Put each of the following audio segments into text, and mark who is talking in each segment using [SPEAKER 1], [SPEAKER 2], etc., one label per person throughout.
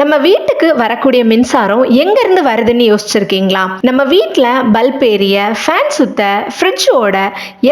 [SPEAKER 1] நம்ம வீட்டுக்கு வரக்கூடிய மின்சாரம் எங்க இருந்து வருதுன்னு யோசிச்சிருக்கீங்களா? நம்ம வீட்டில் பல்ப் ஏரிய ஃபேன் சுத்த ஃப்ரிட்ஜ் ஓட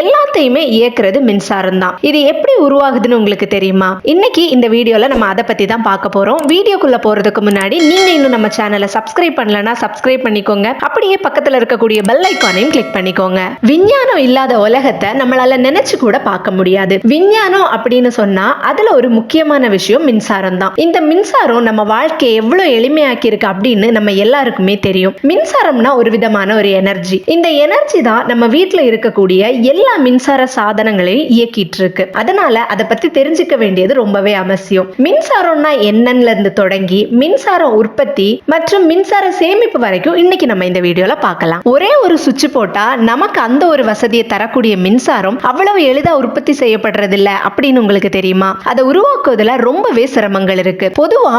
[SPEAKER 1] எல்லாத்தையுமே இயக்குறது மின்சாரம் தான் இது எப்படி உருவாகுதுன்னு உங்களுக்கு தெரியுமா? இன்னைக்கு இந்த வீடியோல நம்ம அதை பத்தி தான் பார்க்க போறோம். வீடியோக்குள்ள போறதுக்கு முன்னாடி நீங்க இன்னும் நம்ம சேனலை சப்ஸ்கிரைப் பண்ணலனா சப்ஸ்கிரைப் பண்ணிக்கோங்க. அப்படியே பக்கத்துல இருக்கக்கூடிய பெல் ஐக்கானையும் கிளிக் பண்ணிக்கோங்க. விஞ்ஞானம் இல்லாத உலகத்தை நம்மளால நினைச்சு கூட பார்க்க முடியாது. விஞ்ஞானம் அப்படின்னு சொன்னா அதுல ஒரு முக்கியமான விஷயம் மின்சாரம் தான் இந்த மின்சாரம் நம்ம வாழ்க்கையை எவ்வளவு எளிமையாக்கி இருக்கு அப்படின்னு நம்ம எல்லாருக்குமே தெரியும். மின்சாரம்னா ஒரு விதமான ஒரு எனர்ஜி. இந்த எனர்ஜி தான் நம்ம வீட்டுல இருக்கக்கூடிய எல்லா மின்சார சாதனங்களையும் இயக்கிட்டு இருக்கு அதனால அதை பத்தி தெரிஞ்சுக்க வேண்டியது ரொம்பவே அவசியம். மின்சாரம்னா என்னன்னு இருந்து தொடங்கி மின்சாரம் உற்பத்தி மற்றும் மின்சார சேமிப்பு வரைக்கும் இன்னைக்கு நம்ம இந்த வீடியோல பார்க்கலாம். ஒரே ஒரு சுவிட்ச் போட்டா நமக்கு அந்த ஒரு வசதியை தரக்கூடிய மின்சாரம் அவ்வளவு எளிதா உற்பத்தி செய்யப்படுறது இல்ல அப்படின்னு உங்களுக்கு தெரியுமா? அதை உருவாக்குவதுல ரொம்பவே சிரமங்கள் இருக்கு. பொதுவா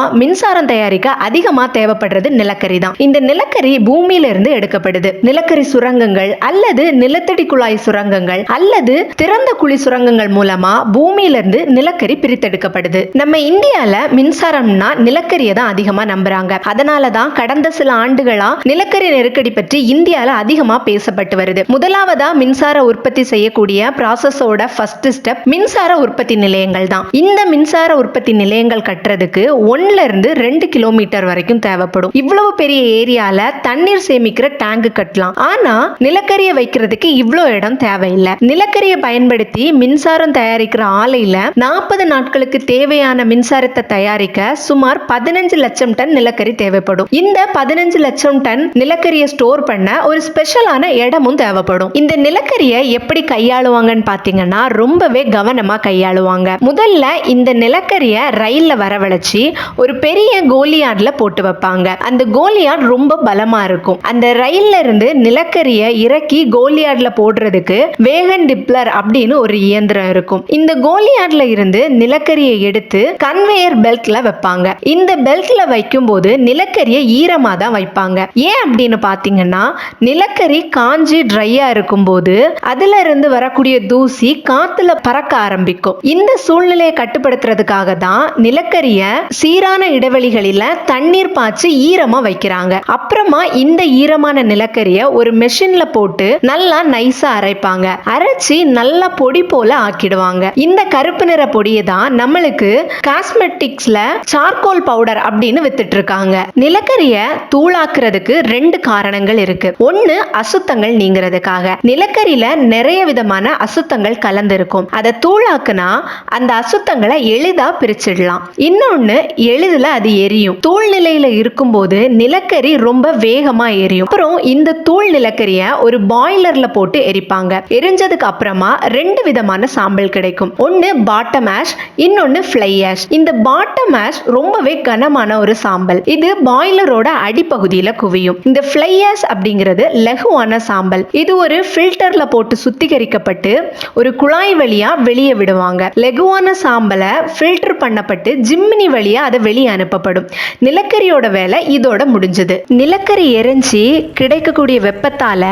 [SPEAKER 1] மின்சாரம் தயாரிக்க அதிகமா தேவைப்படுறது நிலக்கரி தான். இந்த நிலக்கரி பூமியில இருந்து எடுக்கப்படுது. நிலக்கரி சுரங்கங்கள் அல்லது நிலத்தடி குழாய் சுரங்கங்கள் அல்லது திறந்த குழி சுரங்கங்கள் மூலமா பூமியில இருந்து நிலக்கரி பிரித்தெடுக்கப்படுது. நம்ம இந்தியால மின்சாரம்னா நிலக்கரியை தான் அதிகமா நம்புறாங்க. அதனால தான் கடந்த சில ஆண்டுகளா நிலக்கரி நெருக்கடி பற்றி இந்தியால அதிகமா பேசப்பட்டு வருது. முதலாவதா மின்சார உற்பத்தி செய்யக்கூடிய ப்ராசஸோட ஃபர்ஸ்ட் ஸ்டெப் மின்சார உற்பத்தி நிலையங்கள் தான். இந்த மின்சார உற்பத்தி நிலையங்கள் கட்டுறதுக்கு ஒன்ல இருந்து ரெண்டு கிலோமீட்டர் வரைக்கும் தேவைப்படும். இவ்வளவு பெரிய ஏரியால தண்ணீர் சேமிக்கிற டேங்க் கட்டலாம். ஆனா நிலக்கரியை வைக்கிறதுக்கு இவ்வளோ இடம் தேவையில்லை. நிலக்கரியை பயன்படுத்தி மின்சாரம் தயாரிக்கிற ஆலையில நாற்பது நாட்களுக்கு தேவையான மின்சாரத்தை தயாரிக்க சுமார் பதினஞ்சு லட்சம் டன் நிலக்கரி தேவைப்படும். இந்த பதினஞ்சு லட்சம் டன் நிலக்கரியை ஸ்டோர் பண்ண ஒரு ஸ்பெஷலான இடமும் தேவைப்படும். இந்த நிலக்கரியை எப்படி கையாளுவாங்கன்னு பாத்தீங்கன்னா ரொம்பவே கவனமா கையாளுவாங்க. முதல்ல இந்த நிலக்கரியை ரயில்ல வரவழைச்சி ஒரு பெரிய கோலியார்ட்ல போட்டு வைப்பாங்க. அந்த கோலியார்ட் ரொம்ப பலமா இருக்கும். அந்த ரயில்ல இருந்து நிலக்கரியை இறக்கி கோலியார்ட்ல போடுறதுக்கு வேகன் டிப்ளர் அப்படின்னு ஒரு இயந்திரம் இருக்கும். இந்த கோலியார்ட்ல இருந்து நிலக்கரியை எடுத்து கன்வேயர் பெல்ட்ல வைப்பாங்க. இந்த பெல்ட்ல வைக்கும்போது நிலக்கரியை ஈரமா தான் வைப்பாங்க. ஏன் அப்படின்னு பாத்தீங்கன்னா நிலக்கரி காஞ்சி ட்ரையா இருக்கும்போது அதுல இருந்து வரக்கூடிய தூசி காத்துல பறக்க ஆரம்பிக்கும். இந்த சூழ்நிலையை கட்டுப்படுத்துறதுக்காக தான் நிலக்கரிய சீரான நிலக்கரிகளில் தண்ணீர் பாய்ச்சி ஈரமாக வைக்கிறாங்க. அப்புறமா இந்த ஈரமான நிலக்கரியை ஒரு மெஷின்ல போட்டு நல்லா நைஸாக அரைப்பாங்க. அரைச்சி நல்லா பொடி போல ஆக்கிடுவாங்க. இந்த கருப்பு நிற பொடியை தான் நம்மளுக்கு காஸ்மெட்டிக்ஸ்ல சார்கோல் பவுடர் அப்படின்னு வித்துட்டு இருக்காங்க நிலக்கரிய தூளாக்குறதுக்கு ரெண்டு காரணங்கள் இருக்கு. ஒன்னு அசுத்தங்கள் நீங்கிறதுக்காக. நிலக்கரியில நிறைய விதமான அசுத்தங்கள் கலந்திருக்கும். அதை தூளாக்குனா அந்த அசுத்தங்களை எளிதா பிரிச்சிடலாம். இன்னொன்னு எளிதில் அது எரியும். தூள் நிலையில இருக்கும்போது நிலக்கரி ரொம்ப வேகமா எரியும். அப்புறம் இந்த தூள் நிலக்கரிய ஒரு பாய்லர்ல போட்டு எரிப்பாங்க. எரிஞ்சதுக்கு அப்புறமா ரெண்டு விதமான சாம்பல் கிடைக்கும். ஒன்னு பாட்டம் ஆஷ் இன்னொன்னு ஃப்ளை ஆஷ் இந்த பாட்டம் ஆஷ் ரொம்பவே கனமான ஒரு சாம்பல். இது பாய்லரோட அடிப்பகுதியில குவியும். இந்த ஃப்ளை ஆஷ் அப்படிங்கிறது லகுவான சாம்பல். இது ஒரு ஃபில்டர்ல போட்டு சுத்திகரிக்கப்பட்டு ஒரு குழாய் வழியா வெளியே விடுவாங்க. லெகுவான சாம்பலை ஃபில்டர் பண்ணப்பட்டு ஜிம்மினி வழியா அதை வெளியே அனுப்பப்படும். நிலக்கரியோட வேலை இதோட முடிஞ்சது. நிலக்கரி எரிஞ்சு கிடைக்கக்கூடிய வெப்பத்தால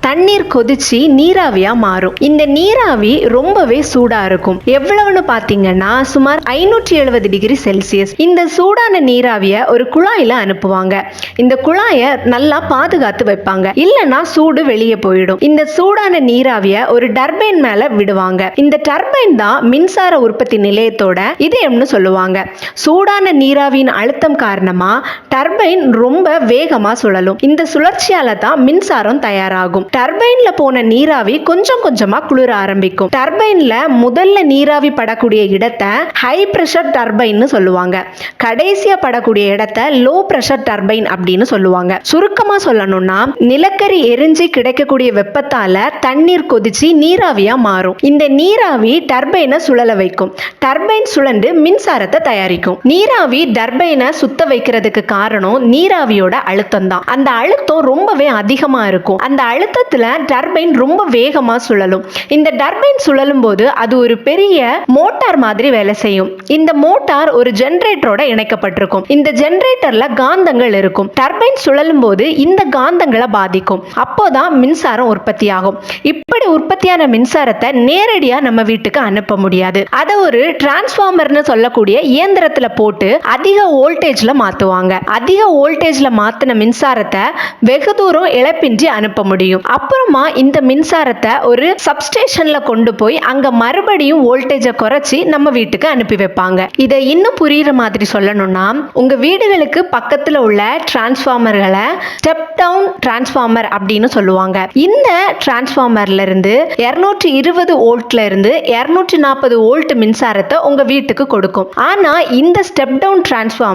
[SPEAKER 1] தண்ணீர் கொதிச்சு நீராவியா மாறும். இந்த நீராவி ரொம்பவே சூடா இருக்கும். எவ்வளவுன்னு பாத்தீங்கன்னா சுமார் ஐநூற்றி எழுபது டிகிரி செல்சியஸ். இந்த சூடான நீராவிய ஒரு குழாயில அனுப்புவாங்க. இந்த குழாயை நல்லா பாதுகாத்து வைப்பாங்க. இல்லைன்னா சூடு வெளியே போயிடும். இந்த சூடான நீராவிய ஒரு டர்பைன் மேல விடுவாங்க. இந்த டர்பைன் தான் மின்சார உற்பத்தி நிலையத்தோட இதயம்னு சொல்லுவாங்க. சூடான நீராவியின் அழுத்தம் காரணமா? டர்பைன் ரொம்ப வேகமா சுழலும். இந்த சுழற்சியால தான் மின்சாரம் தயாராகும். டர்பைன்ல போன நீராவி கொஞ்சம் கொஞ்சமா குளிர ஆரம்பிக்கும். டர்பைன்ல முதல்ல நீராவி படக்கூடிய இடத்தை ஹை பிரஷர் டர்பைன்னு சொல்லுவாங்க. கடைசியா படக்கூடிய இடத்தை லோ பிரஷர் டர்பைன் அப்படின்னு சொல்லுவாங்க. சுருக்கமா சொல்லணும்னா நிலக்கரி எரிஞ்சு கிடைக்கக்கூடிய வெப்பத்தால தண்ணீர் கொதிச்சு நீராவியா மாறும். இந்த நீராவி டர்பைனை சுழல வைக்கும். டர்பைன் சுழண்டு மின்சாரத்தை தயாரிக்கும். நீராவி டர்பைன் டர்பைனை சுத்த வைக்கிறதுக்கு காரணம் நீராவியோட அழுத்தம் தான் அந்த அழுத்தம் ரொம்பவே அதிகமா இருக்கும். அந்த அழுத்தத்துல டர்பைன் ரொம்ப வேகமா சுழலும். இந்த டர்பைன் சுழலும் போது அது ஒரு பெரிய மோட்டார் மாதிரி வேலை செய்யும். இந்த மோட்டார் ஒரு ஜென்ரேட்டரோட இணைக்கப்பட்டிருக்கும். இந்த ஜென்ரேட்டர்ல காந்தங்கள் இருக்கும். டர்பைன் சுழலும் போது இந்த காந்தங்களை பாதிக்கும். அப்போதான் மின்சாரம் உற்பத்தி ஆகும் இப்படி உற்பத்தியான மின்சாரத்தை நேரடியா நம்ம வீட்டுக்கு அனுப்ப முடியாது. அதை ஒரு டிரான்ஸ்ஃபார்மர்னு சொல்லக்கூடிய இயந்திரத்துல போட்டு அதிக வோல்டேஜில் மாற்றுவாங்க அதிக வோல்டேஜில் மாற்றின மின்சாரத்தை வெகு தூரம் இழப்பின்றி அனுப்ப முடியும். அப்புறமா இந்த மின்சாரத்தை ஒரு சப்ஸ்டேஷனில் கொண்டு போய் அங்கே மறுபடியும் வோல்டேஜை குறைச்சி நம்ம வீட்டுக்கு அனுப்பி வைப்பாங்க. இதை இன்னும் புரியுற மாதிரி சொல்லணும்னா உங்கள் வீடுகளுக்கு பக்கத்தில் உள்ள டிரான்ஸ்ஃபார்மர்களை ஸ்டெப் டவுன் டிரான்ஸ்ஃபார்மர் அப்படின்னு சொல்லுவாங்க. இந்த டிரான்ஸ்ஃபார்மர்ல இருந்து இருநூற்றி இருபது வோல்ட்ல இருந்து இருநூற்றி நாற்பது வோல்ட் மின்சாரத்தை உங்க வீட்டுக்கு கொடுக்கும். ஆனா இந்த step down transformer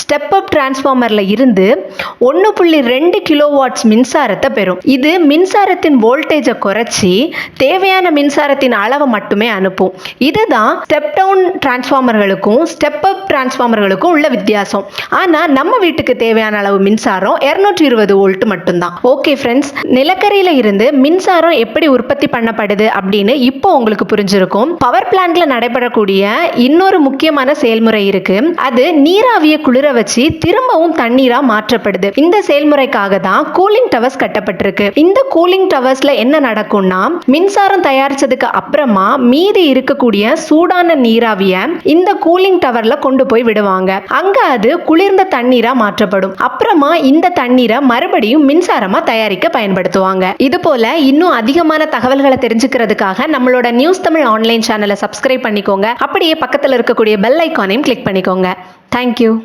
[SPEAKER 1] step up டிரான்ஸ்ஃபார்மரில் இருந்து ஒன்று புள்ளி ரெண்டு கிலோ வாட்ஸ் மின்சாரத்தை பெறும். இது மின்சாரத்தின் வோல்டேஜை குறைச்சி தேவையான மின்சாரத்தின் அளவை மட்டுமே அனுப்பும். இதுதான் ஸ்டெப் டவுன் டிரான்ஸ்ஃபார்மர்களுக்கும் ஸ்டெப் அப் டிரான்ஸ்ஃபார்மர்களுக்கும் உள்ள வித்தியாசம். ஆனால் நம்ம வீட்டுக்கு தேவையான அளவு மின்சாரம் இருநூற்றி இருபது வோல்ட் மட்டும்தான். ஓகே ஃப்ரெண்ட்ஸ் நிலக்கரியில இருந்து மின்சாரம் எப்படி உற்பத்தி பண்ணப்படுது அப்படின்னு இப்போ உங்களுக்கு புரிஞ்சிருக்கும். பவர் பிளான்ட்ல நடைபெறக்கூடிய இன்னொரு முக்கியமான செயல்முறை இருக்கு. அது நீராவியை குளிர வச்சு திரும்பவும் தண்ணீரா மாற்றப்படுது. இந்த செயல்முறைக்காக தான் கூலிங் டவர்ஸ் கட்டப்பட்டிருக்கு. இந்த கூலிங் டவர்ஸ்ல என்ன நடக்கும்னா மின்சாரம் தயாரிச்சதுக்கு அப்புறமா மீதி இருக்கக்கூடிய சூடான நீராவிய இந்த கூலிங் டவர்ல கொண்டு போய் விடுவாங்க. அங்க அது குளிர்ந்த தண்ணீரா மாற்றப்படும். அப்புறமா இந்த தண்ணீரை மறுபடியும் மின்சாரமா தயாரிக்க பயன்படுத்துவாங்க. இது போல இன்னும் அதிகமான தகவல்களை தெரிஞ்சுக்கிறதுக்காக நம்மளோட நியூஸ் தமிழ் ஆன்லைன் சேனலை சப்ஸ்கிரைப் பண்ணிக்கோங்க. அப்படியே பக்கத்தில் இருக்கக்கூடிய பெல் ஐக்கானையும் கிளிக் பண்ணிக்கோங்க. Thank you.